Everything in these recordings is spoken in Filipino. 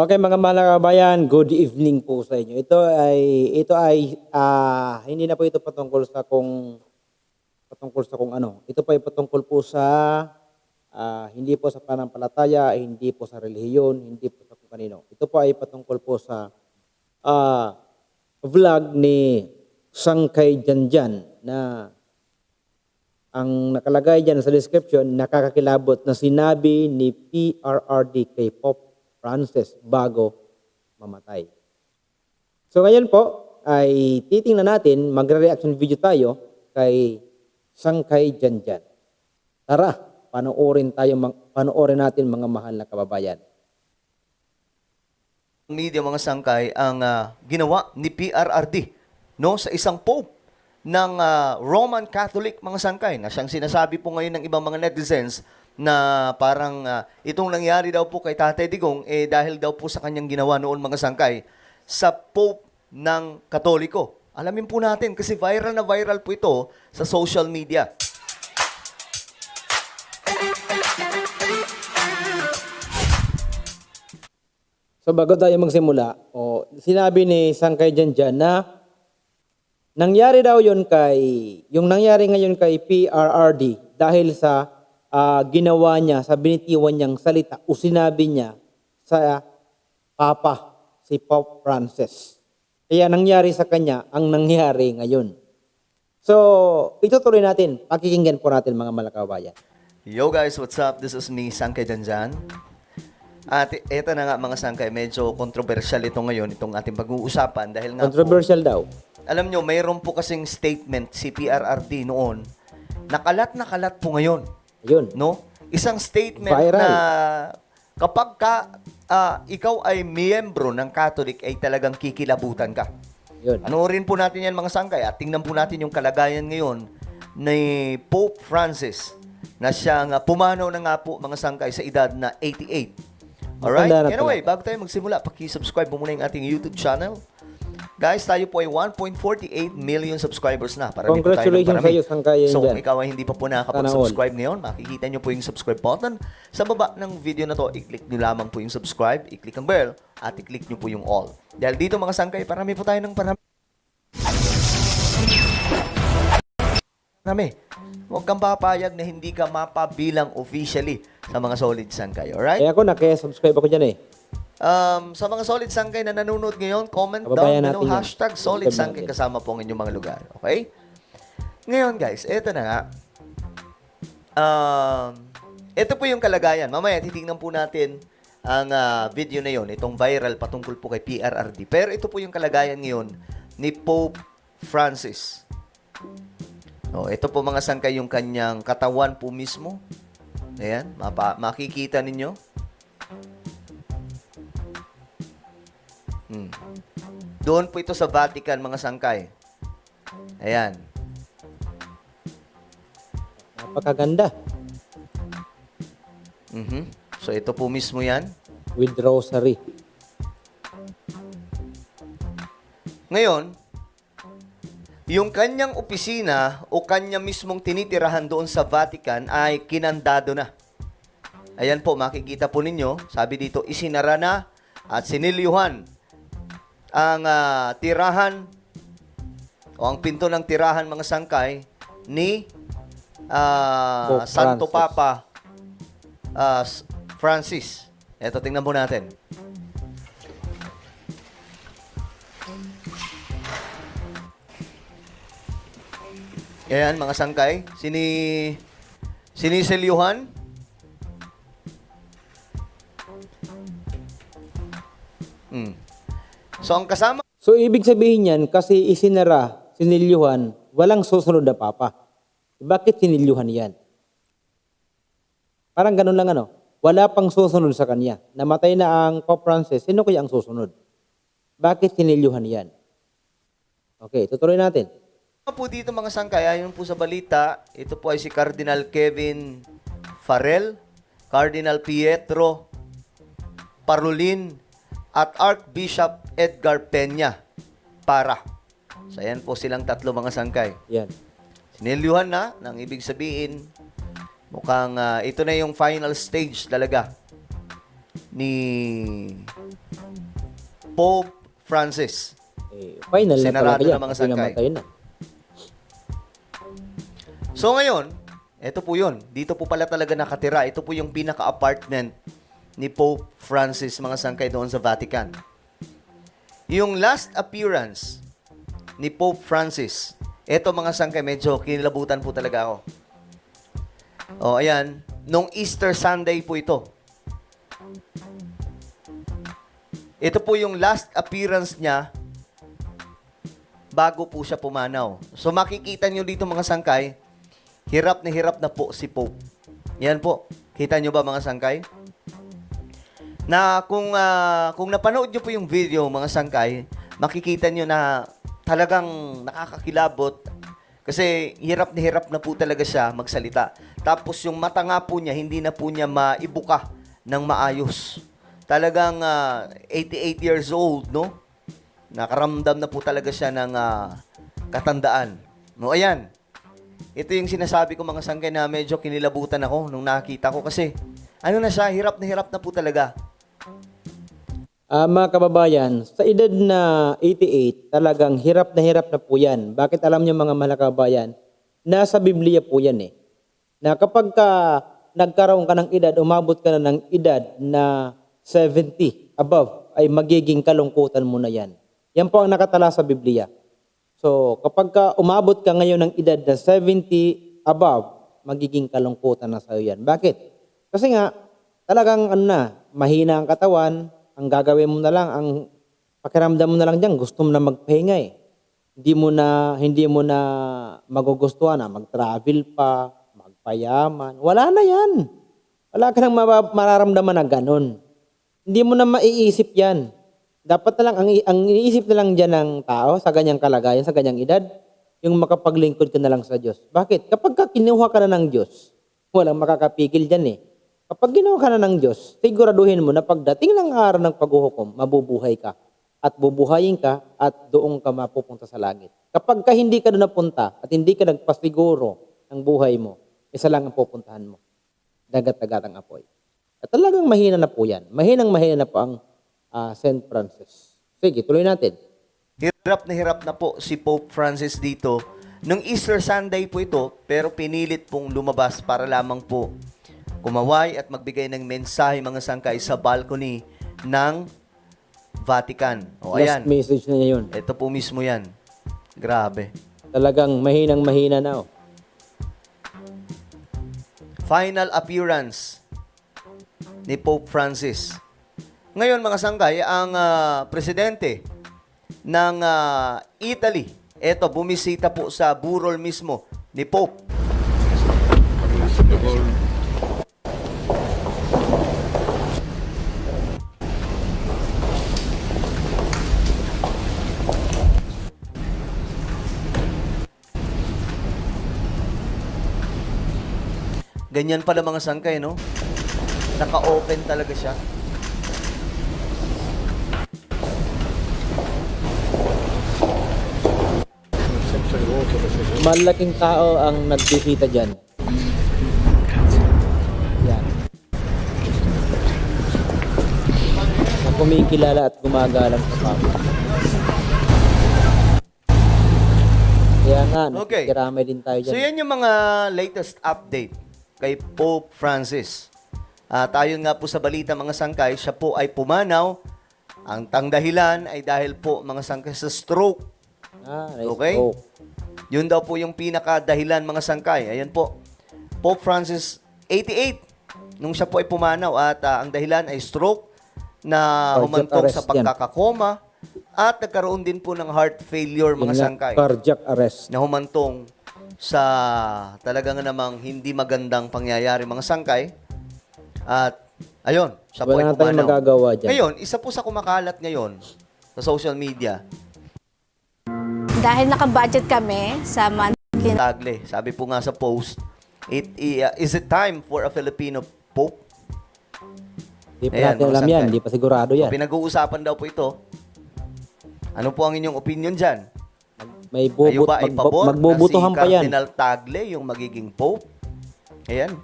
Okay mga mga kabayan, good evening po sa inyo. Ito ay ito ay ah, hindi na po ito patungkol sa kung patungkol sa kung ano. Ito pa ay patungkol po sa ah, hindi po sa panampalataya, hindi po sa relihiyon, hindi po sa kung kanino. Ito po ay patungkol po sa ah, vlog ni Sangkay Janjan na ang nakalagay dyan sa description, nakakakilabot na sinabi ni PRRD kay Pop Francis bago mamatay. So ngayon po, ay titingnan natin, magre-reaction video tayo kay Sangkay Janjan. Tara, panoorin, tayo, panoorin natin mga mahal na kababayan. media mga sangkay ang ah, ginawa ni PRRD no sa isang pope ng ah, Roman Catholic mga sangkay na siyang sinasabi po ngayon ng ibang mga netizens na parang ah, itong nangyari daw po kay Tatay Digong eh dahil daw po sa kanyang ginawa noon mga sangkay sa pope ng Katoliko. Alamin po natin kasi viral na viral po ito sa social media. So bago tayo magsimula, o sinabi ni Sangkay Janjan na nangyari daw yon kay, yung nangyari ngayon kay PRRD dahil sa ah, ginawa niya, sa binitiwan niyang salita o sinabi niya sa Papa, si Pope Francis. Kaya nangyari sa kanya ang nangyari ngayon. So, itutuloy natin, pakikinggan po natin mga malakabayan. Yo guys, what's up? This is me, Sangkay Janjan. At eto na nga mga Sangkay, medyo controversial ito ngayon, itong ating pag-uusapan dahil nga po, Controversial daw. alam nyo, mayroon po kasing statement si PRRD noon, nakalat na kalat po ngayon. Ayun. No? Isang statement Viral. na kapag ka, ah, ikaw ay miyembro ng Catholic ay talagang kikilabutan ka. Yun. Panoorin po natin yan mga sangkay at tingnan po natin yung kalagayan ngayon ni Pope Francis na siyang uh, pumanaw na nga po mga sangkay sa edad na 88. Alright? Matanda na Anyway, bago tayo magsimula, paki-subscribe mo muna yung ating YouTube channel. Guys, tayo po ay 1.48 million subscribers na. Ng Congratulations sa iyo, Sangkay So, kung ikaw ay hindi pa po nakakapag-subscribe ngayon, makikita nyo po yung subscribe button. Sa baba ng video na to, i-click nyo lamang po yung subscribe, i-click ang bell, at i-click nyo po yung all. Dahil dito mga sangkay, parami po tayo ng parami. Parami. Huwag kang papayag na hindi ka mapabilang officially sa mga solid sangkay, alright? Kaya ako, nakaya-subscribe ako dyan eh. Um, sa mga solid sangkay na nanonood ngayon, comment Kababayan down below, natin yan. hashtag solid sangkay natin. kasama po ang inyong mga lugar. Okay? Ngayon guys, eto na nga. Um, ito po yung kalagayan. Mamaya titingnan po natin ang ah, video na yon, itong viral patungkol po kay PRRD. Pero ito po yung kalagayan ngayon ni Pope Francis. Oh, ito po mga sangkay yung kanyang katawan po mismo. Ayan, mapa, makikita ninyo. Hmm. Doon po ito sa Vatican, mga sangkay. Ayan. Napakaganda. Mhm. So, ito po mismo yan. With rosary. Ngayon, yung kanyang opisina o kanya mismong tinitirahan doon sa Vatican ay kinandado na. Ayan po, makikita po ninyo. Sabi dito, isinara na at sinilyuhan ang ah, tirahan o ang pinto ng tirahan mga sangkay ni Pope Santo. Papa S- Francis. Ito, tingnan po natin. Ayan, mga sangkay. Sini... Siniselyuhan. So, ang kasama So, ibig sabihin yan, kasi isinara, sinilyuhan, walang susunod na papa. Bakit sinilyuhan yan? Parang ganun lang ano. Wala pang susunod sa kanya. Namatay na ang Pope Francis, sino kaya ang susunod? Bakit sinilyuhan yan? Okay, tutuloy natin. po dito mga sangkay, ayon po sa balita, ito po ay si Cardinal Kevin Farrell, Cardinal Pietro Parolin, at Archbishop Edgar Peña para. So, ayan po silang tatlo mga sangkay. Yan. Sinilyuhan na, nang ibig sabihin, mukhang ah, ito na yung final stage talaga ni Pope Francis. Eh, final na Sinarado talaga yan. na mga Kasi sangkay. namatay na. So ngayon, ito po yun. Dito po pala talaga nakatira. Ito po yung pinaka-apartment ni Pope Francis, mga sangkay doon sa Vatican. Yung last appearance ni Pope Francis, eto mga sangkay, medyo kinilabutan po talaga ako. O, ayan. Nung Easter Sunday po ito. Ito po yung last appearance niya bago po siya pumanaw. So makikita nyo dito mga sangkay, hirap na hirap na po si Pope. Yan po. Kita nyo ba mga sangkay? Na kung ah, kung napanood nyo po yung video mga sangkay, makikita nyo na talagang nakakakilabot kasi hirap na hirap na po talaga siya magsalita. Tapos yung mata nga po niya, hindi na po niya maibuka ng maayos. Talagang ah, 88 years old, no? Nakaramdam na po talaga siya ng ah, katandaan. No, ayan. Ito yung sinasabi ko mga sangkay na medyo kinilabutan ako nung nakita ko kasi ano na siya, hirap na hirap na po talaga. Ah, mga kababayan, sa edad na 88, talagang hirap na hirap na po yan. Bakit alam niyo mga kababayan? Nasa Biblia po yan eh. Na kapag ka nagkaroon ka ng edad, umabot ka na ng edad na 70 above, ay magiging kalungkutan mo na yan. Yan po ang nakatala sa Biblia. So, kapag ka umabot ka ngayon ng edad na 70 above, magiging kalungkutan na sa iyo yan. Bakit? Kasi nga, talagang ano na, mahina ang katawan, ang gagawin mo na lang, ang pakiramdam mo na lang diyan, gusto mo na magpahinga eh. Hindi mo na hindi mo na magugustuhan na mag-travel pa, magpayaman. Wala na 'yan. Wala ka nang mararamdaman na ganun. Hindi mo na maiisip 'yan. Dapat na lang ang, ang iniisip na lang diyan ng tao sa ganyang kalagayan, sa ganyang edad, yung makapaglingkod ka na lang sa Diyos. Bakit? Kapag ka kinuha ka na ng Diyos, walang makakapigil diyan eh. Kapag ginawa ka na ng Diyos, siguraduhin mo na pagdating ng araw ng paghuhukom, mabubuhay ka. At bubuhayin ka at doon ka mapupunta sa langit. Kapag ka hindi ka doon napunta at hindi ka nagpasiguro ng buhay mo, isa lang ang pupuntahan mo. Dagat-dagat ang apoy. At talagang mahina na po yan. Mahinang mahina na po ang ah, St. Francis. Sige, tuloy natin. Hirap na hirap na po si Pope Francis dito. Nung Easter Sunday po ito, pero pinilit pong lumabas para lamang po kumaway at magbigay ng mensahe mga sangkay sa balcony ng Vatican. O ayan, Last message na niya yun. ito po mismo yan. Grabe. Talagang mahinang mahina na. Oh. Final appearance ni Pope Francis. Ngayon mga sangkay, ang ah, presidente ng ah, Italy, eto bumisita po sa burol mismo ni Pope. Ganyan pala mga sangkay, no? Naka-open talaga siya. Malaking tao ang nagbisita dyan. Yan. Na kumikilala at gumagalang sa Papa. Kaya nga, Okay. din tayo dyan. So yan yung mga latest update kay Pope Francis. At ayon nga po sa balita mga sangkay, siya po ay pumanaw. Ang tang dahilan ay dahil po mga sangkay sa stroke. Ah, nice. Okay? Oh. Yun daw po yung pinaka-dahilan mga sangkay. Ayan po. Pope Francis, 88, nung siya po ay pumanaw. At ah, ang dahilan ay stroke na humantong sa pagkakakoma. At nagkaroon din po ng heart failure mga sangkay. Cardiac arrest. na humantong sa talagang namang hindi magandang pangyayari mga sangkay. At ayun, siya po ay Wala na tayong pumanaw. magagawa dyan. Ngayon, isa po sa kumakalat ngayon sa social media, Dahil naka-budget kami sa monthly Tagle, sabi po nga sa post, it, i- uh, is it time for a Filipino Pope? Di pa Ayan, natin mga alam yan. sangkay. Di pa sigurado So, yan. pinag-uusapan daw po ito. Ano po ang inyong opinion dyan? May bubut, ba ay pabor magbubutuhan na si pa yan. Cardinal Tagle yung magiging Pope? Ayan.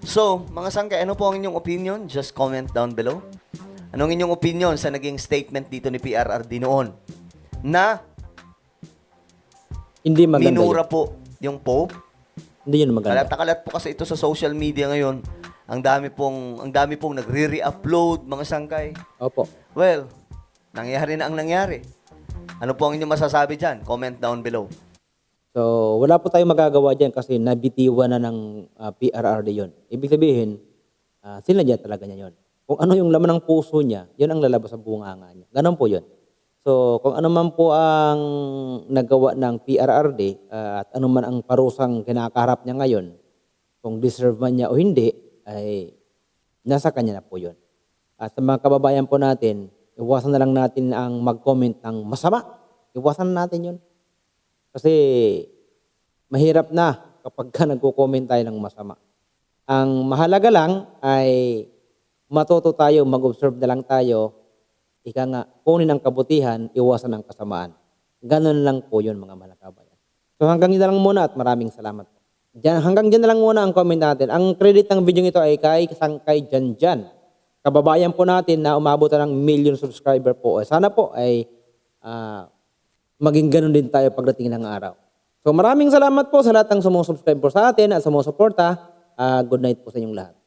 So, mga sangkay, ano po ang inyong opinion? Just comment down below. Anong inyong opinion sa naging statement dito ni PRRD noon? Na Hindi maganda minura yun. po yung Pope? Hindi yun maganda. Kalat na kalat po kasi ito sa social media ngayon. Ang dami pong ang dami pong nagre-re-upload mga sangkay. Opo. Well, nangyari na ang nangyari. Ano po ang inyong masasabi diyan? Comment down below. So, wala po tayong magagawa dyan kasi nabitiwan na ng ah, PRRD yun. Ibig sabihin, uh, sinadya talaga niya yun. Kung ano yung laman ng puso niya, yun ang lalabas sa bunganga niya. Ganon po yun. So, kung ano man po ang nagawa ng PRRD ah, at ano man ang parusang kinakaharap niya ngayon, kung deserve man niya o hindi, ay nasa kanya na po yun. At sa mga kababayan po natin, iwasan na lang natin ang mag-comment ng masama. Iwasan na natin yun. Kasi mahirap na kapag ka nagko-comment tayo ng masama. Ang mahalaga lang ay matuto tayo, mag-observe na lang tayo, ika nga, kunin ang kabutihan, iwasan ang kasamaan. Ganon lang po yun mga malakabayan. So hanggang na lang muna at maraming salamat. Diyan, hanggang dyan na lang muna ang comment natin. Ang credit ng video ito ay kay Sangkay Janjan. Kababayan po natin na umabot na ng million subscriber po. Sana po ay ah, maging ganun din tayo pagdating ng araw. So maraming salamat po sa lahat ng sumusubscribe po sa atin at sumusuporta. Ah, good night po sa inyong lahat.